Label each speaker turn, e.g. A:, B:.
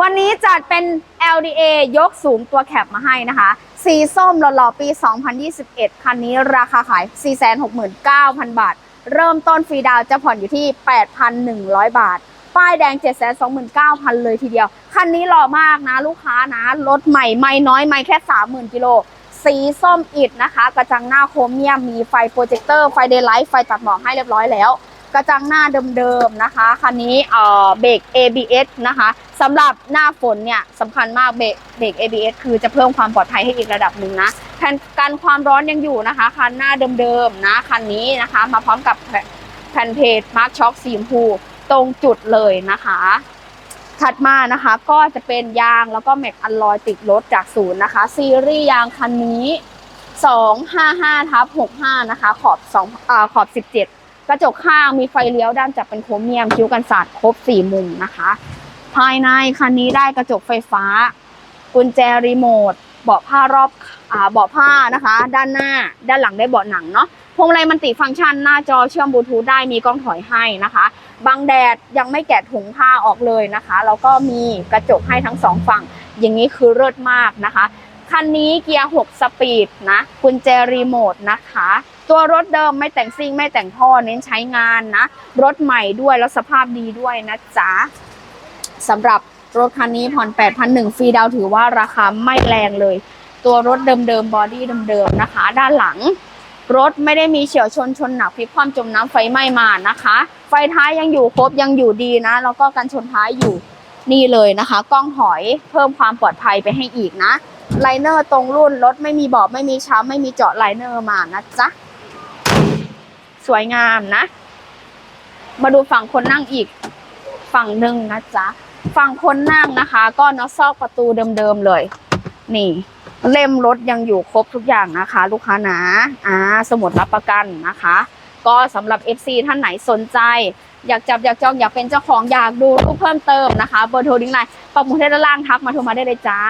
A: วันนี้จัดเป็น LDA ยกสูงตัวแคปมาให้นะคะ สีส้มหล่อๆปี 2021 คันนี้ราคาขาย 469,000 บาท เริ่มต้นฟรีดาวจะผ่อนอยู่ที่ 8,100 บาท ป้ายแดง 729,000 เลยทีเดียว คันนี้หล่อมากนะลูกค้านะ รถใหม่ไม่น้อยไม่แค่ 30,000 กิโล สีส้มอิดนะคะ กระจังหน้าโครเมียมมีไฟโปรเจคเตอร์ ไฟเดย์ไลท์ ไฟตัดหมอกให้เรียบร้อยแล้ว กระจังหน้าเดิมๆนะคะ คันนี้เอ่อเบรก ABS นะคะสำหรับหน้าฝนเนี่ยสำคัญมากเบรกเบรก ABS คือจะเพิ่มความปลอดภัยให้อีกระดับหนึ่งนะแผ่นกันความร้อนยังอยู่นะคะ คันหน้าเดิมๆนะคันนี้นะคะ มาพร้อมกับแผ่นแผ่นเพจมาร์คช็อคสีชมพูตรงจุดเลยนะคะถัดมานะคะก็จะเป็นยางแล้วก็แม็กอัลลอยติดรถจากศูนย์นะคะ ซีรีส์ยางคันนี้ 255ทับ65 นะคะ ขอบ2อ่าขอบ 17 กระจกข้างมีไฟเลี้ยวด้านจับเป็นโครเมียมคิ้วกันสาดครบ4มุมนะคะ ภายในคันนี้ได้กระจกไฟฟ้า กุญแจรีโมทเบาะผ้ารอบอ่าเบาะผ้านะคะ ด้านหน้าด้านหลังได้เบาะหนังเนาะพวงมาลัยมันติฟังก์ชันหน้าจอเชื่อมบลูทูธได้มีกล้องถอยให้นะคะบังแดดยังไม่แกะถุงผ้าออกเลยนะคะแล้วก็มีกระจกให้ทั้งสองฝั่ง อย่างนี้คือเลิศมากนะคะ คันนี้เกียร์ 6 สปีดนะกุญแจรีโมทนะคะ ตัวรถเดิมไม่แต่งซิ่งไม่แต่งท่อเน้นใช้งานนะ รถใหม่ด้วยแล้วสภาพดีด้วยนะจ๊ะสำหรับรถคันนี้ผ่อน8,100ฟรีดาวถือว่าราคาไม่แรงเลย ตัวรถเดิมๆบอดี้เดิมๆนะคะ ด้านหลัง รถไม่ได้มีเฉียวชนชนหนักพลิกคว่ำจมน้ำไฟไหม้มานะคะ ไฟท้ายยังอยู่ครบยังอยู่ดีนะ แล้วก็กันชนท้ายอยู่นี่เลยนะคะ กล้องถอยเพิ่มความปลอดภัยไปให้อีกนะ ไลเนอร์ตรงรุ่นรถไม่มีบาะไม่มีช้ำไม่มีเจาะไลเนอร์มานะจ๊ะ สวยงามนะ มาดูฝั่งคนนั่งอีกฝั่งหนึ่งนะจ๊ะฝั่งคนนั่งนะคะ ก็น็อตซอกประตูเดิมๆเลย นี่ เล่มรถยังอยู่ครบทุกอย่างนะคะ ลูกค้านะอ่าสมุดรับประกันนะคะ ก็สำหรับ FC ท่านไหนสนใจ อยากจับอยากจองอยากเป็นเจ้าของอยากดูรูปเพิ่มเติมนะคะเบอร์โทรดิ้งไลน์ปักหมุดให้ด้านล่างทักมาโทรมาได้เลยจ้า